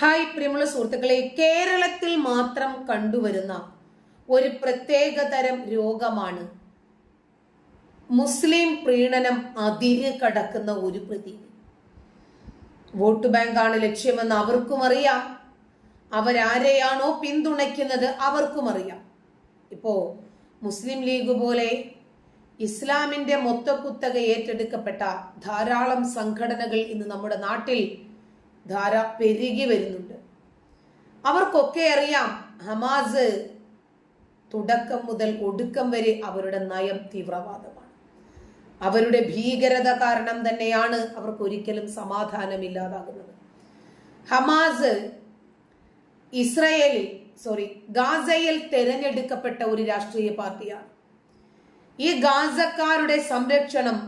Hi പ്രിയമുള്ള സുഹൃത്തുക്കളെ കേരളത്തിൽ മാത്രം കണ്ടുവരുന്ന ഒരു പ്രത്യേക തരം രോഗമാണ് മുസ്ലിം പ്രീണനം അതിര് കടക്കുന്ന ഒരു പ്രതി വോട്ട് ബാങ്കാണ് ലക്ഷ്യമെന്ന് അവർക്കും അറിയാം. അവരാരെയാണോ പിന്തുണയ്ക്കുന്നത് അവർക്കും അറിയാം. ഇപ്പോ മുസ്ലിം ലീഗ് പോലെ ഇസ്ലാമിന്റെ മൊത്തക്കുത്തക ഏറ്റെടുക്കപ്പെട്ട ധാരാളം സംഘടനകൾ ഇന്ന് നമ്മുടെ നാട്ടിൽ ധാരാ പെരുകി വരുന്നുണ്ട്. അവർക്കൊക്കെ അറിയാം ഹമാസ് തുടക്കം മുതൽ ഒടുക്കം വരെ അവരുടെ നയം തീവ്രവാദമാണ്. അവരുടെ ഭീകരത കാരണം തന്നെയാണ് അവർക്ക് ഒരിക്കലും സമാധാനമില്ലാതാകുന്നത് ഹമാസ് ഇസ്രയേലിൽ സോറി ഗാസയിൽ തെരഞ്ഞെടുക്കപ്പെട്ട ഒരു രാഷ്ട്രീയ പാർട്ടിയാണ്. ഈ ഗാസക്കാരുടെ സംരക്ഷണം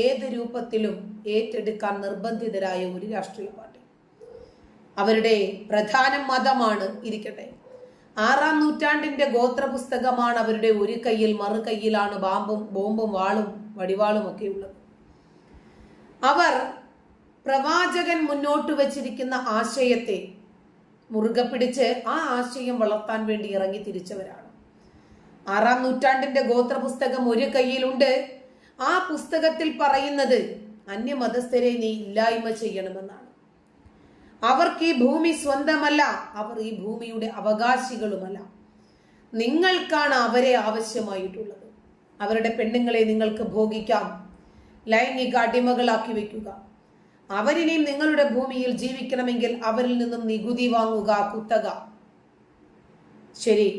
ഏത് രൂപത്തിലും ഏറ്റെടുക്കാൻ നിർബന്ധിതരായ ഒരു രാഷ്ട്രീയ പാർട്ടി. അവരുടെ പ്രധാന മതമാണ് ഇരിക്കട്ടെ. ആറാം നൂറ്റാണ്ടിന്റെ ഗോത്ര പുസ്തകമാണ് അവരുടെ ഒരു കയ്യിൽ മറു കയ്യിലാണ് ബാമ്പും ബോംബും വാളും വടിവാളും ഒക്കെ ഉള്ളത്. അവർ പ്രവാചകൻ മുന്നോട്ട് വച്ചിരിക്കുന്ന ആശയത്തെ മുറുകെ പിടിച്ച് ആ ആശയം വളർത്താൻ വേണ്ടി ഇറങ്ങി തിരിച്ചവരാണ്. ആറാം നൂറ്റാണ്ടിന്റെ ഗോത്ര പുസ്തകം ഒരു കയ്യിലുണ്ട്. ആ പുസ്തകത്തിൽ പറയുന്നത് അന്യമതസ്ഥരെ നീ ഇല്ലായ്മ ചെയ്യണമെന്നാണ്. അവർക്ക് ഈ ഭൂമി സ്വന്തമല്ല അവർ ഈ ഭൂമിയുടെ അവകാശികളുമല്ല. നിങ്ങൾക്കാണ് അവരെ ആവശ്യമായിട്ടുള്ളത്. അവരുടെ പെണ്ണുങ്ങളെ നിങ്ങൾക്ക് ഭോഗിക്കാം ലൈംഗിക അടിമകളാക്കി വെക്കുക അവരിനെയും നിങ്ങളുടെ ഭൂമിയിൽ ജീവിക്കണമെങ്കിൽ അവരിൽ നിന്നും നികുതി വാങ്ങുക കുത്തക. ശരി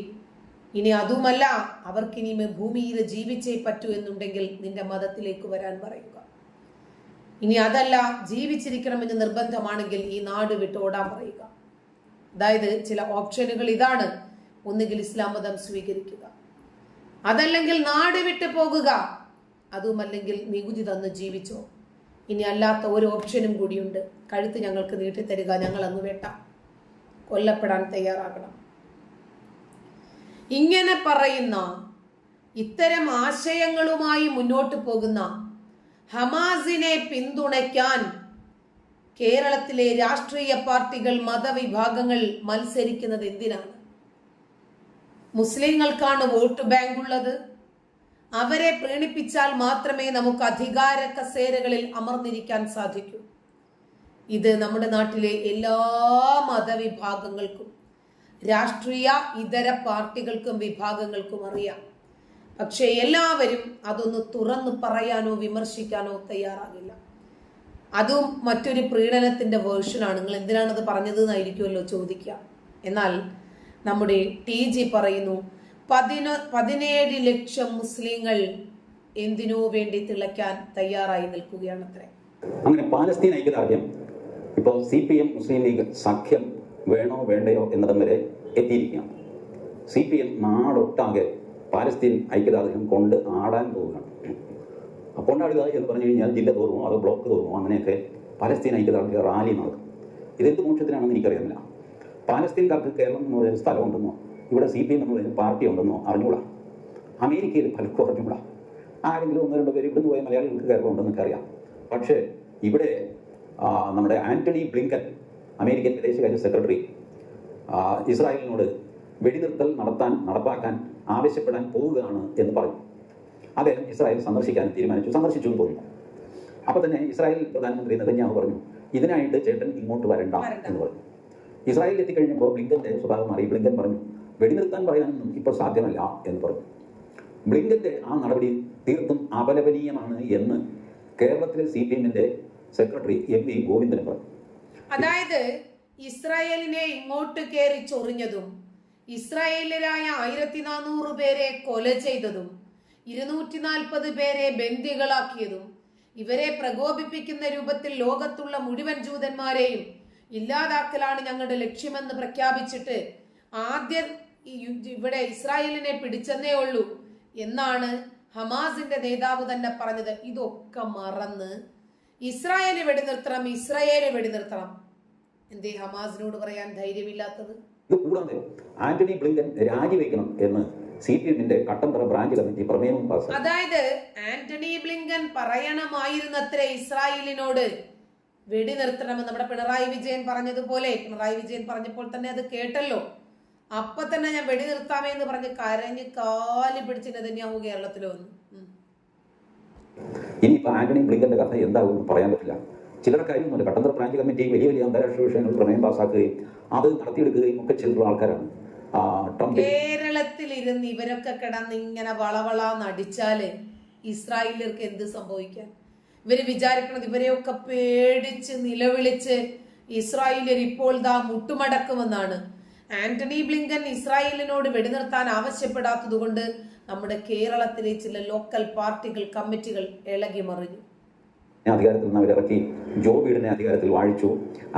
ഇനി അതുമല്ല അവർക്കിനി ഭൂമിയിൽ ജീവിച്ചേ പറ്റൂ എന്നുണ്ടെങ്കിൽ നിന്റെ മതത്തിലേക്ക് വരാൻ പറയുക. ഇനി അതല്ല ജീവിച്ചിരിക്കണമെന്ന് നിർബന്ധമാണെങ്കിൽ ഈ നാട് വിട്ട് ഓടാൻ പറയുക. അതായത് ചില ഓപ്ഷനുകൾ ഇതാണ്. ഒന്നുകിൽ ഇസ്ലാം മതം സ്വീകരിക്കുക. അതല്ലെങ്കിൽ നാട് വിട്ട് പോകുക. അതുമല്ലെങ്കിൽ നികുതി തന്ന് ജീവിച്ചോ. ഇനി അല്ലാത്ത ഒരു ഓപ്ഷനും കൂടിയുണ്ട്. കഴുത്ത് ഞങ്ങൾക്ക് നീട്ടിത്തരിക ഞങ്ങൾ അങ്ങ് വേട്ട. കൊല്ലപ്പെടാൻ തയ്യാറാകണം. ഇങ്ങനെ പറയുന്ന ഇത്തരം ആശയങ്ങളുമായി മുന്നോട്ട് പോകുന്ന ഹമാസിനെ പിന്തുണയ്ക്കാൻ കേരളത്തിലെ രാഷ്ട്രീയ പാർട്ടികൾ മതവിഭാഗങ്ങൾ മത്സരിക്കുന്നത് എന്തിനാണ്? മുസ്ലിങ്ങൾക്കാണ് വോട്ട് ബാങ്ക് ഉള്ളത്. അവരെ പ്രീണിപ്പിച്ചാൽ മാത്രമേ നമുക്ക് അധികാര കസേരകളിൽ അമർന്നിരിക്കാൻ സാധിക്കൂ. ഇത് നമ്മുടെ നാട്ടിലെ എല്ലാ മതവിഭാഗങ്ങൾക്കും രാഷ്ട്രീയ ഇതര പാർട്ടികൾക്കും വിഭാഗങ്ങൾക്കും അറിയാം. പക്ഷെ എല്ലാവരും അതൊന്ന് തുറന്നു പറയാനോ വിമർശിക്കാനോ തയ്യാറാകില്ല. അതും മറ്റൊരു പ്രീണനത്തിന്റെ വേർഷനാണ് നിങ്ങൾ എന്തിനാണ് അത് പറഞ്ഞത് എന്നായിരിക്കുമല്ലോ ചോദിക്കുക. എന്നാൽ നമ്മുടെ ടി ജി പറയുന്നു പതിന പതിനേഴ് ലക്ഷം മുസ്ലിങ്ങൾ എന്തിനോ വേണ്ടി തിളയ്ക്കാൻ തയ്യാറായി നിൽക്കുകയാണ് നിൽക്കുകയാണത്രേ. അങ്ങനെ പാലസ്തീൻ ഐക്യദാർഢ്യം ഇപ്പോൾ C P M Muslim League സഖ്യം വേണോ വേണ്ടയോ എന്നതും വരെ എത്തിയിരിക്കുകയാണ്. സി പി എം നാടൊട്ടാകെ പാലസ്തീൻ ഐക്യദാർഢ്യം കൊണ്ട് ആടാൻ പോവുകയാണ്. കൊണ്ടാടുക എന്ന് പറഞ്ഞു കഴിഞ്ഞാൽ ജില്ല തോറുമോ അതോ ബ്ലോക്ക് തോറുമോ അങ്ങനെയൊക്കെ പാലസ്തീൻ ഐക്യദാർഢ്യ റാലി നടക്കും. ഇതെന്ത് മോക്ഷത്തിനാണെന്ന് എനിക്കറിയുന്നില്ല പാലസ്തീൻകാർക്ക് കേരളം എന്ന് പറയുന്ന സ്ഥലമുണ്ടെന്നോ ഇവിടെ സി പി എം എന്ന് പറയുന്ന പാർട്ടി ഉണ്ടെന്നോ അറിഞ്ഞുകൂടാ? അമേരിക്കയിൽ പലർക്കും അറിഞ്ഞുകൂടാ. ആരെങ്കിലും ഒന്ന് രണ്ട് പേര് ഇവിടുന്ന് പോയ മലയാളികൾക്ക് കേരളം ഉണ്ടെന്നൊക്കെ അറിയാം പക്ഷേ ഇവിടെ നമ്മുടെ ആന്റണി ബ്ലിങ്കൻ അമേരിക്കൻ വിദേശകാര്യ സെക്രട്ടറി ഇസ്രായേലിനോട് വെടിനിർത്തൽ നടത്താൻ നടപ്പാക്കാൻ ആവശ്യപ്പെടാൻ പോവുകയാണ് എന്ന് പറഞ്ഞു. അദ്ദേഹം ഇസ്രായേൽ സന്ദർശിക്കാൻ തീരുമാനിച്ചു. സന്ദർശിച്ചു എന്ന് തോന്നുന്നു. അപ്പൊ തന്നെ ഇസ്രായേൽ പ്രധാനമന്ത്രി നെതന്യാഹു പറഞ്ഞു ഇതിനായിട്ട് ചേട്ടൻ ഇങ്ങോട്ട് വരണ്ട വരണ്ട. എന്ന് പറഞ്ഞു. ഇസ്രായേലിൽ എത്തിക്കഴിഞ്ഞപ്പോൾ ബ്ലിങ്കന്റെ സ്വഭാവം മാറി. ബ്ലിങ്കൻ പറഞ്ഞു വെടിനിർത്താൻ പറയാനൊന്നും ഇപ്പോൾ സാധ്യമല്ല എന്ന് പറഞ്ഞു. ബ്ലിങ്കന്റെ ആ നടപടി തീർത്തും അപലപനീയമാണ് എന്ന് കേരളത്തിലെ സി പി എമ്മിന്റെ സെക്രട്ടറി എം വി ഗോവിന്ദൻ പറഞ്ഞു. അതായത് ഇസ്രായേലിനെ ഇങ്ങോട്ട് കയറി ചൊറിഞ്ഞതും ഇസ്രായേലിലായ ആയിരത്തി നാനൂറ് പേരെ കൊല ചെയ്തതും ഇരുന്നൂറ്റി നാൽപ്പത് പേരെ ബന്ദികളാക്കിയതും ഇവരെ പ്രകോപിപ്പിക്കുന്ന രൂപത്തിൽ ലോകത്തുള്ള മുഴുവൻ ജൂതന്മാരെയും ഇല്ലാതാക്കലാണ് ഞങ്ങളുടെ ലക്ഷ്യമെന്ന് പ്രഖ്യാപിച്ചിട്ട് ആദ്യം ഇവിടെ ഇസ്രായേലിനെ പിടിച്ചെന്നേ ഉള്ളൂ എന്നാണ് ഹമാസിന്റെ നേതാവ് തന്നെ പറഞ്ഞത്. ഇതൊക്കെ മറന്ന് ഇസ്രായേൽ വെടിനിർത്തണം ഇസ്രായേൽ വെടിനിർത്തണം. എന്തേ ഹമാസിനോട് പറയാൻ ധൈര്യമില്ലാത്തത്? ഇത് കൂടാതെ ആന്റണി ബ്ലിങ്കൻ രാജിവെക്കണം എന്ന് സി പി എമ്മിന്റെ കട്ടമ്പറ ബ്രാഞ്ച് കമ്മിറ്റി പ്രമേയം പാസ് അതായത് ആന്റണി ബ്ലിങ്കൻ പറയണമായിരുന്നത്രേ ഇസ്രായേലിനോട് വെടി നിർത്തണമെന്ന് നമ്മുടെ പിണറായി വിജയൻ പറഞ്ഞതുപോലെ പിണറായി വിജയൻ പറഞ്ഞപ്പോൾ തന്നെ അത് കേട്ടല്ലോ. അപ്പൊ തന്നെ ഞാൻ വെടി നിർത്താമേ എന്ന് പറഞ്ഞ് കരഞ്ഞ് കാലി പിടിച്ച് നെതന്യാഹു കേരളത്തിൽ വന്നു. ഇനിയിപ്പോ ആന്റണി ബ്ലിങ്കന്റെ കഥ എന്താകും പറയാൻ പറ്റില്ല. ചിലരുടെ കാര്യമൊന്നുമില്ല പെട്ടെന്ന് ബ്രാഞ്ച് കമ്മിറ്റി വലിയ വലിയ അന്താരാഷ്ട്ര വിഷയങ്ങൾ പ്രമേയം പാസ്സാക്കുകയും അത് നടത്തിയെടുക്കുകയും ഒക്കെ ചെയ്തിട്ടുള്ള ആൾക്കാരാണ്. കേരളത്തിൽ ഇരുന്ന് ഇവരൊക്കെ കിടന്ന് ഇങ്ങനെ വളവളാന്ന് അടിച്ചാൽ ഇസ്രായേലർക്ക് എന്ത് സംഭവിക്കാൻ? ഇവർ വിചാരിക്കണത് ഇവരെയൊക്കെ പേടിച്ച് നിലവിളിച്ച് ഇസ്രായേലിയർ ഇപ്പോൾ ദാ മുട്ടുമടക്കുമെന്നാണ്. ആന്റണി ബ്ലിങ്കൻ ഇസ്രായേലിനോട് വെടിനിർത്താൻ ആവശ്യപ്പെടാത്തത് കൊണ്ട് നമ്മുടെ കേരളത്തിലെ ചില ലോക്കൽ പാർട്ടികൾ കമ്മിറ്റികൾ ഇളകി മറിഞ്ഞു അധികാരത്തിൽ നിന്ന് അവരിറക്കി. ജോ ബീഡനെ അധികാരത്തിൽ വാഴിച്ചു.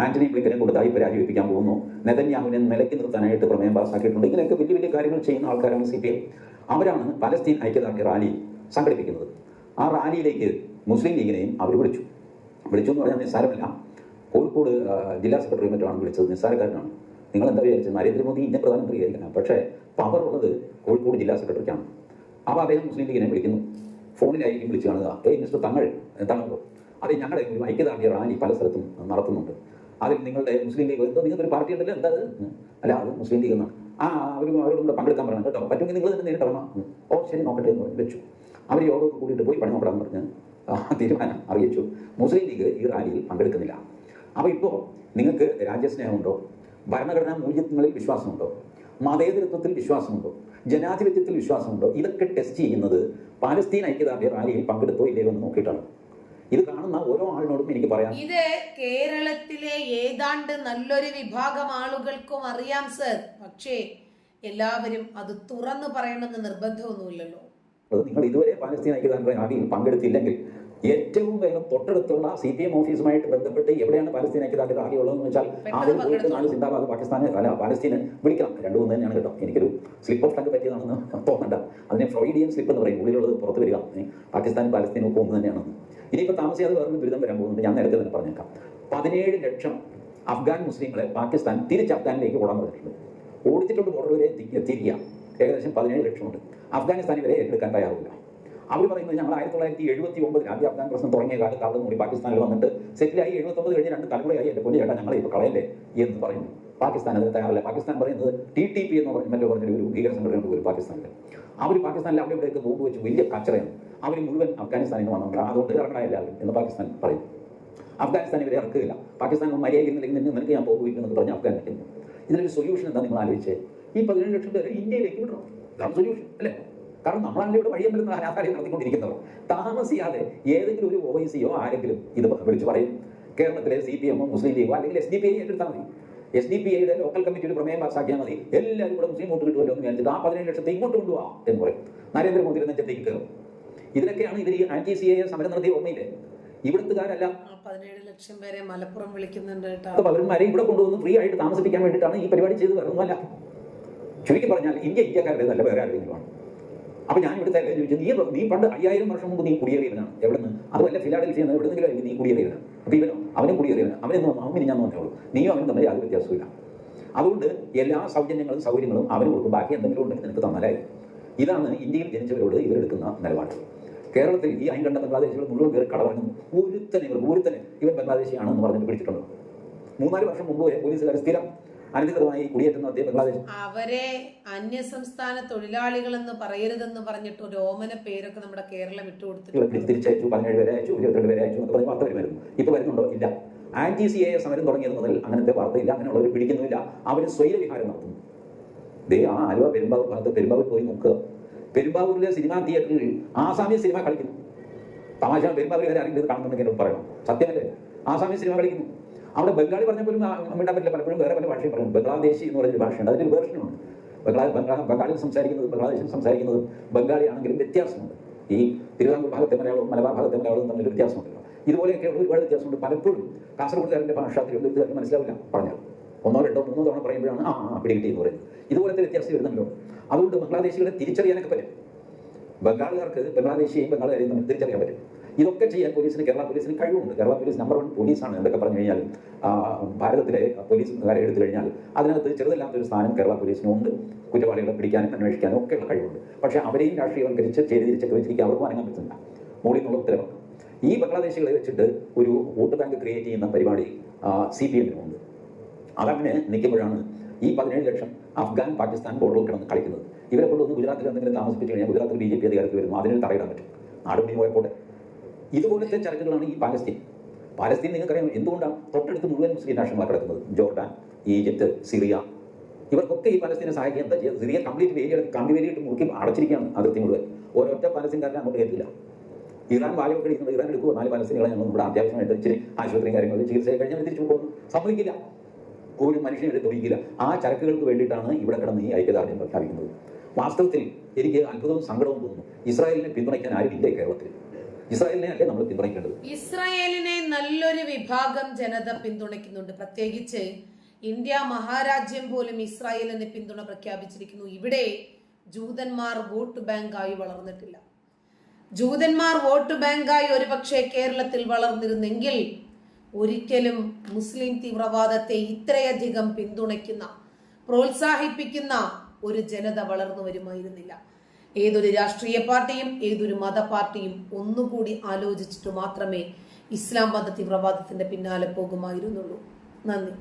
ആന്റണി ബ്ലിങ്കനെ കൊണ്ട് പരാജയിപ്പിക്കാൻ പോകുന്നു. നെതന്യാഹുവിനെ നിലയ്ക്ക് നിർത്താനായിട്ട് പ്രമേയം പാസ്സാക്കിയിട്ടുണ്ട് ഇങ്ങനെയൊക്കെ വലിയ വലിയ കാര്യങ്ങൾ ചെയ്യുന്ന ആൾക്കാരാണ് സി പി എം അവരാണ് പലസ്തീൻ ഐക്യദാർഢ്യ റാലി സംഘടിപ്പിക്കുന്നത്. ആ റാലിയിലേക്ക് മുസ്ലിം ലീഗിനെയും അവർ വിളിച്ചു. വിളിച്ചു എന്ന് പറഞ്ഞാൽ നിസ്സാരമല്ല. കോഴിക്കോട് ജില്ലാ സെക്രട്ടറി മറ്റാണ് വിളിച്ചത്. നിസ്സാരക്കാരനാണ്. നിങ്ങൾ എന്താ വിചാരിച്ചത്? നരേന്ദ്രമോദി ഇന്ത്യൻ പ്രധാനമന്ത്രി ആയിരിക്കണം പക്ഷേ പവർ ഉള്ളത് കോഴിക്കോട് ജില്ലാ സെക്രട്ടറിക്കാണ്. അപ്പോൾ അദ്ദേഹം മുസ്ലിം ലീഗിനെ വിളിക്കുന്നു. ഫോണിലായിരിക്കും വിളിച്ച് കാണുക ഏ മിസ്റ്റർ തങ്ങൾ തങ്ങളോ അതെ ഞങ്ങളുടെ ഒരു ഐക്യദാർഢ്യ റാലി പല സ്ഥലത്തും നടത്തുന്നുണ്ട്. അതിൽ നിങ്ങളുടെ മുസ്ലിം ലീഗ് എന്തോ നിങ്ങൾക്ക് ഒരു പാർട്ടി ഉണ്ടല്ലോ എന്താ അത്? അല്ല അത് മുസ്ലിം ലീഗ് എന്നാണ്. ആ അവർ അവരോട് കൂടെ പങ്കെടുക്കാൻ പറയണം കേട്ടോ. പറ്റുമെങ്കിൽ നിങ്ങൾ തന്നെ നേരിട്ട് ഇറങ്ങാം. ഓ ശരി നോക്കട്ടെ എന്ന് പറഞ്ഞ് വെച്ചു. അവർ യോഗമൊക്കെ കൂടിയിട്ട് പോയി പണി നോക്കണം പറഞ്ഞ് തീരുമാനം അറിയിച്ചു. മുസ്ലിം ലീഗ് ഈ റാലിയിൽ പങ്കെടുക്കുന്നില്ല. അപ്പോൾ ഇപ്പോൾ നിങ്ങൾക്ക് രാജ്യസ്നേഹമുണ്ടോ? ഭരണഘടനാ മൂല്യങ്ങളിൽ വിശ്വാസമുണ്ടോ? മതേതരത്വത്തിൽ വിശ്വാസമുണ്ടോ? ജനാധിപത്യത്തിൽ വിശ്വാസമുണ്ടോ? ഇതൊക്കെ ടെസ്റ്റ് ചെയ്യുന്നത് പാലസ്തീൻ ഐക്യദാർഢ്യ റാലിയിൽ പങ്കെടുത്തോ ഇല്ലയോ എന്ന് നോക്കിയിട്ടാണ്. ഇത് കാണുന്ന ഓരോ ആളിനോടും എനിക്ക് പറയാം. ഇത് കേരളത്തിലെ ഏതാണ്ട് നല്ലൊരു വിഭാഗം ആളുകൾക്കും അറിയാം സർ പക്ഷേ എല്ലാവരും അത് തുറന്നു പറയണമെന്ന് നിർബന്ധമൊന്നുമില്ലല്ലോ. നിങ്ങൾ ഇതുവരെ പാലസ്തീൻ ഐക്യദാർഢ്യ റാലിയിൽ പങ്കെടുത്തില്ലെങ്കിൽ ഏറ്റവും വേഗം തൊട്ടടുത്തുള്ള സി പി എം ഓഫീസുമായിട്ട് ബന്ധപ്പെട്ട് എവിടെയാണ് പാലസ്തീൻ ഐക്യദാർഢ്യ ആകെയുള്ളതെന്ന് വെച്ചാൽ ആദ്യം പോയിട്ട് നാല് സിന്ദാബാദ് പാകിസ്ഥാന് അല്ല പാലസ്തീന് വിളിക്കണം. രണ്ടു മൂന്ന് തന്നെയാണ് കേട്ടോ. എനിക്കൊരു സ്ലിപ്പ് ഓഫ് ടങ് പറ്റിയതാണെന്ന് തോന്നണ്ട. അതിനെ ഫ്രോയിഡിയൻ സ്ലിപ്പ് എന്ന് പറയും. ഉള്ളിലുള്ളത് പുറത്ത് വരിക. പാകിസ്ഥാൻ പാകിസ്ഥാനും പാലസ്തീനും ഒക്കെ ഒന്ന് തന്നെയാണ്. ഇനിയിപ്പോൾ താമസിയാതെ വേറൊരു ദുരിതം വരാൻ പോകുന്നുണ്ട്. ഞാൻ നേരത്തെ തന്നെ പറഞ്ഞേക്കാം. പതിനേഴ് ലക്ഷം അഫ്ഗാൻ മുസ്ലിങ്ങളെ പാകിസ്ഥാൻ തിരിച്ച് അഫ്ഗാനിലേക്ക് ഓടാൻ പറഞ്ഞിട്ടുണ്ട്. ഓടിച്ചിട്ടുണ്ട് ബോർഡർ വരെ എത്തിയിരിക്കുക ഏകദേശം പതിനേഴ് ലക്ഷമുണ്ട് അഫ്ഗാനിസ്ഥാനിൽ വരെ ഏറ്റെടുക്കാൻ തയ്യാറില്ല അവർ പറയുന്നത് ഞങ്ങൾ ആയിരത്തി തൊള്ളായിരത്തി എഴുപത്തി ഒമ്പതിൽ ആദ്യ അഫ്ഗാൻ പ്രശ്നം തുടങ്ങിയ കാലത്ത് അവിടെ നിന്ന് പാകിസ്ഥാനിൽ വന്നിട്ട് സെറ്റിലായി എഴുപത്തൊമ്പത് കഴിഞ്ഞ് രണ്ട് തലമുറയായി എന്റെ പൊന്നു ചേട്ടാ ഞങ്ങളെ ഇപ്പോൾ കളയല്ലേ എന്ന് പറയുന്നു പാകിസ്ഥാൻ അതിന് തയ്യാറല്ല. പാകിസ്ഥാൻ പറയുന്നത് ടി ടി പി എന്ന് പറഞ്ഞ മറ്റോ പറഞ്ഞൊരു ഒരു ഭീകര സംഘടനയുണ്ട് ഒരു പാകിസ്ഥാനിൽ. അവർ പാകിസ്ഥാനിൽ അവിടെ ഇവിടെയൊക്കെ ബോംബ് വെച്ച് വലിയ കച്ചറയാണ്. അവർ മുഴുവൻ അഫ്ഗാനിസ്ഥാനിൽ നിന്ന് വന്നിട്ടുണ്ട് അതുകൊണ്ട് ഇറങ്ങണ എന്ന് പാകിസ്ഥാൻ പറയും. അഫ്ഗാനിസ്ഥാൻ ഇവരെ ഇറക്കുകയില്ല. പാകിസ്ഥാൻ മര്യാദയില്ലെങ്കിൽ നിനക്ക് ഞാൻ പോകുമെന്ന് പറഞ്ഞ് അഫ്ഗാൻ ഇതിനൊരു സൊല്യൂഷൻ എന്താ നിങ്ങൾ ആലോചിച്ചേ? ഈ പതിനേഴ് ലക്ഷം പേരെ ഇന്ത്യയിലേക്ക് വിടണം. ഇതാണ് സൊല്യൂഷൻ അല്ലേ? കാരണം നമ്മളാണ് ഇവിടെ വഴിയമ്പലം അനാഥാലയം നടത്തിക്കൊണ്ടിരിക്കുന്നവർ. താമസിയാതെ ഏതെങ്കിലും ഒരു ഒ സിയോ ആരെങ്കിലും ഇത് വിളിച്ചു പറയും. കേരളത്തിലെ സി പി എമ്മോ മുസ്ലിം ലീഗോ അല്ലെങ്കിൽ എസ് ഡി പി ഐ ഏറ്റെടുത്താൽ മതി. എസ് ഡി പി ഐയുടെ ലോക്കൽ കമ്മിറ്റിയുടെ പ്രമേയം പാസ്സാക്കിയാൽ മതി. എല്ലാവരും കൂടെ മുസ്ലിം വോട്ട് കിട്ടുമല്ലോ എന്ന് വിചാരിച്ചിട്ട് ആ പതിനേഴ് ലക്ഷത്തെ ഇങ്ങോട്ട് കൊണ്ടുപോകാം എന്ന് പറയും. നരേന്ദ്രമോദിയുടെ നെഞ്ചത്തേക്ക് കയറും. ഇതിനൊക്കെയാണ് ഇവർ ഈ ആന്റി സി എ സമരം നടത്തിയ ഓർമ്മയില്ലേ? ഇവിടുത്തുകാരല്ല. പതിനേഴ് ലക്ഷം പേരെ മലപ്പുറം വിളിക്കുന്നുണ്ട് പൗരന്മാരെ ഇവിടെ കൊണ്ടുവന്ന് ഫ്രീ ആയിട്ട് താമസിപ്പിക്കാൻ വേണ്ടിയിട്ടാണ് ഈ പരിപാടി ചെയ്ത് വരുന്നതല്ല ചുരുക്കി പറഞ്ഞാൽ ഇന്ത്യ ഇന്ത്യക്കാരുടെ നല്ല വേറെ ആരെങ്കിലുമാണ് അപ്പൊ ഞാൻ ഇവിടുത്തെ നീ നീ പണ്ട് അയ്യായിരം വർഷം മുമ്പ് നീ കുടിയേറിയവനാണ് എവിടെ നിന്ന് അതുമല്ല ഫിലാഡൽഫിയ എവിടെന്നെങ്കിലും നീ കുടിയേറിയവനാണ്. അപ്പൊ ഇവനോ? അവനും കുടിയേറിയവനാണ്. അവനെന്ന് വന്നു അവന് ഞാൻ വന്നോളൂ നീയോ അവനും തമ്മിൽ യാതൊരു വ്യത്യാസമില്ല അതുകൊണ്ട് എല്ലാ സൗജന്യങ്ങളും സൗകര്യങ്ങളും അവന് കൊടുക്കും. ബാക്കി എന്തെങ്കിലും ഉണ്ടെങ്കിൽ നിനക്ക് തന്നാലായി ഇതാണ് ഇന്ത്യയിൽ ജനിച്ചവരോട് ഇവരെടുക്കുന്ന നിലപാട്. കേരളത്തിൽ ഈ അയിൻ കണ്ട ബംഗ്ലാദേശികൾ മുഴുവൻ കയറി കടവറങ്ങുന്നു ഒരുത്തനെ ഇവർ ഒരുത്തനെ. ഇവൻ ബംഗ്ലാദേശിയാണെന്ന് പറഞ്ഞിട്ട് പിടിച്ചിട്ടുണ്ട്? മൂന്നാൽ വർഷം മുമ്പ് വരെ പോലീസുകാർ സ്ഥിരം അനധികൃതമായി കുടിയേറ്റം നടത്തിയ ബംഗ്ലാദേശ് അവരെ അന്യസംസ്ഥാന തൊഴിലാളികളെന്ന് പറയരുതെന്ന് പറഞ്ഞിട്ട് ഒരു ഓമന പേരൊക്കെ നമ്മുടെ കേരളം ഇട്ടുകൊടുത്തിട്ടുണ്ട് ഇവർക്ക് തിരിച്ചയച്ചു പതിനേഴ് പേരെ അയച്ചു ഇരുപത്തിരണ്ട് പേരെ അയച്ചു എന്ന് പറഞ്ഞ് വാർത്ത വരുമായിരുന്നു. ഇപ്പൊ വരുന്നുണ്ടോ? ഇല്ല. ആന്റി സി എ സമരം തുടങ്ങിയത് മുതൽ അങ്ങനത്തെ വാർത്തയില്ല അങ്ങനെയുള്ളവർ പിടിക്കുന്നില്ല അവർ സ്വൈരവിഹാരം നടത്തുന്നു. ദേ ആ ആലുവ പെരുമ്പാവൂർ ഭാഗത്ത് പെരുമ്പാവൂർ പോയി നോക്കുക. പെരുമ്പാവൂരിലെ സിനിമാ തിയേറ്ററിൽ ആസാമി സിനിമ കളിക്കുന്നു. തമാശ പെരുമ്പാവൂർ ആരെങ്കിലും ഇത് കാണുന്നുണ്ടെങ്കിൽ എന്നോട് പറയണം. സത്യമല്ലേ? ആസാമി സിനിമ കളിക്കുന്നു. അവിടെ ബംഗാളി പറഞ്ഞ പോലും മിണ്ടാൻ പറ്റില്ല. പലപ്പോഴും വേറെ പല ഭാഷയും പറയും. ബംഗ്ലാദേശി എന്ന് പറയുന്ന ഭാഷയുണ്ട്. ഒരു വേർഷനുണ്ട്. ബംഗ്ലാ ബംഗ്ലാ ബംഗാളിൽ സംസാരിക്കുന്നത് ബംഗ്ലാദേശിൽ സംസാരിക്കുന്നതും ബംഗാളി ആണെങ്കിലും വ്യത്യാസമുണ്ട്. ഈ തിരുവിതാംകൂർ ഭാഗത്തെ മലയാളവും മലബാർ ഭാഗത്തെ മലയാളവും തമ്മിൽ വ്യത്യാസമുണ്ടല്ലോ. ഇതുപോലെയൊക്കെയുള്ള ഒരുപാട് വ്യത്യാസമുണ്ട്. പലപ്പോഴും കാസർഗോഡുകാരന്റെ ഭാഷ തിരുവനന്തപുരത്ത് മനസ്സിലാവില്ല പറഞ്ഞാൽ. ഒന്നോ രണ്ടോ മൂന്നോ തവണ പറയുമ്പോഴാണ് ആ ആ പിടികിട്ടി എന്ന് പറയുന്നത്. ഇതുപോലത്തെ വ്യത്യാസം വരുന്നുണ്ടല്ലോ അതുകൊണ്ട് ബംഗ്ലാദേശികളെ തിരിച്ചറിയാനൊക്കെ പറ്റും. ബംഗാളുകാർക്ക് ബംഗ്ലാദേശിയെയും ബംഗാളുകാരെയും തമ്മിൽ തിരിച്ചറിയാൻ പറ്റും. ഇതൊക്കെ ചെയ്യാൻ പോലീസിന് കേരള പോലീസിന് കഴിവുണ്ട്. കേരള പോലീസ് നമ്പർ വൺ പോലീസാണ് എന്തൊക്കെ പറഞ്ഞു കഴിഞ്ഞാൽ ഭാരതത്തിലെ പോലീസുകാരെ എടുത്തു കഴിഞ്ഞാൽ അതിനകത്ത് ചെറുതല്ലാത്തൊരു സ്ഥാനം കേരള പോലീസിനുണ്ട്. കുറ്റവാളികളെ പിടിക്കാനും അന്വേഷിക്കാനും ഒക്കെയുള്ള കഴിവുണ്ട്. പക്ഷേ അവരെയും രാഷ്ട്രീയവൽക്കരിച്ച് ചെയ്ത് തിരിച്ചൊക്കെ വെച്ചിരിക്കുക അവർക്ക് അനങ്ങാൻ പറ്റുന്നില്ല. മോളിൽ നിന്നുള്ള ഉത്തരവാണ്. ഈ ബംഗ്ലാദേശികളെ വെച്ചിട്ട് ഒരു വോട്ട് ബാങ്ക് ക്രിയേറ്റ് ചെയ്യുന്ന പരിപാടി സി പി എമ്മിനുണ്ട് അതങ്ങനെ നിൽക്കുമ്പോഴാണ് ഈ പതിനേഴ് ലക്ഷം അഫ്ഗാൻ പാകിസ്ഥാൻ ബോർഡറിൽ കിടന്ന് കളിക്കുന്നത്. ഇവരെ കൊണ്ടൊന്ന് ഗുജറാത്തിൽ എന്തെങ്കിലും താമസിപ്പിച്ച് കഴിഞ്ഞാൽ ഗുജറാത്തിൽ ബി ജെ പി അധികാരത്തിൽ വരുന്നു അതിന് തടയിടാൻ പറ്റും. നാടുപിടി പോയപ്പോട്ടെ ഇതുപോലത്തെ ചരക്കുകളാണ് ഈ പാലസ്തീൻ. പാലസ്തീൻ നിങ്ങൾക്കറിയാം എന്തുകൊണ്ടാണ് തൊട്ടടുത്ത് മുഴുവൻ മുസ്ലിം രാഷ്ട്രങ്ങളാണ് കിടക്കുന്നത്? Jordan Egypt Syria. ഇവർക്കൊക്കെ ഈ പാലസ്തീനെ സഹായിക്കാൻ എന്താ ചെയ്യുക സിറിയ കംപ്ലീറ്റ് ഏരിയ കമ്പി വേരിയിട്ട് മുറുക്കി അടച്ചിരിക്കുകയാണ് അതിർത്തി മുഴുവൻ. ഒരൊറ്റ പാലസ്തീൻകാരനെ അങ്ങോട്ട് കയറ്റില്ല ഇറാൻ വായൊക്കെ കഴിക്കുന്നത് ഇറാൻ എടുക്കുമോ നാല് പാലസ്തീനുകളെ ഞങ്ങൾ ഇവിടെ അത്യാവശ്യമായിട്ട് ഇച്ചിരി ആശുപത്രിയും കാര്യങ്ങളും ചികിത്സ കഴിഞ്ഞാൽ തിരിച്ചു പോകുന്നു. സമ്മതിക്കില്ല. ഒരു മനുഷ്യനെ തൊഴിക്കില്ല ആ ചരക്കുകൾക്ക് വേണ്ടിയിട്ടാണ് ഇവിടെ കിടന്ന് ഈ ഐക്യദാർഢ്യം പ്രഖ്യാപിക്കുന്നത്. വാസ്തവത്തിൽ എനിക്ക് അത്ഭുതവും സങ്കടവും തോന്നുന്നു. ഇസ്രായേലിനെ പിന്തുണയ്ക്കാൻ ആരും ഇല്ല കേരളത്തിൽ? ഇസ്രായേലിനെ അല്ലേ നമ്മൾ പിന്തുണയ്ക്കേണ്ടത്? ഇസ്രായേലിനെ നല്ലൊരു വിഭാഗം ജനത പിന്തുണയ്ക്കുന്നുണ്ട്. പ്രത്യേകിച്ച് ഇന്ത്യ മഹാരാജ്യം പോലും ഇസ്രായേലിനെ പിന്തുണ പ്രഖ്യാപിച്ചിരിക്കുന്നു. ഇവിടെ ജൂതന്മാർ വോട്ട് ബാങ്കായി വളർന്നിട്ടില്ല. ജൂതന്മാർ വോട്ട് ബാങ്കായി ഒരുപക്ഷെ കേരളത്തിൽ വളർന്നിരുന്നെങ്കിൽ ഒരിക്കലും മുസ്ലിം തീവ്രവാദത്തെ ഇത്രയധികം പിന്തുണയ്ക്കുന്ന പ്രോത്സാഹിപ്പിക്കുന്ന ഒരു ജനത വളർന്നു വരുമായിരുന്നില്ല. ഏതൊരു രാഷ്ട്രീയ പാർട്ടിയും ഏതൊരു മത പാർട്ടിയും ഒന്നുകൂടി ആലോചിച്ചിട്ട് മാത്രമേ ഇസ്ലാം മത തീവ്രവാദത്തിന്റെ പിന്നാലെ പോകുമായിരുന്നുള്ളൂ. നന്ദി.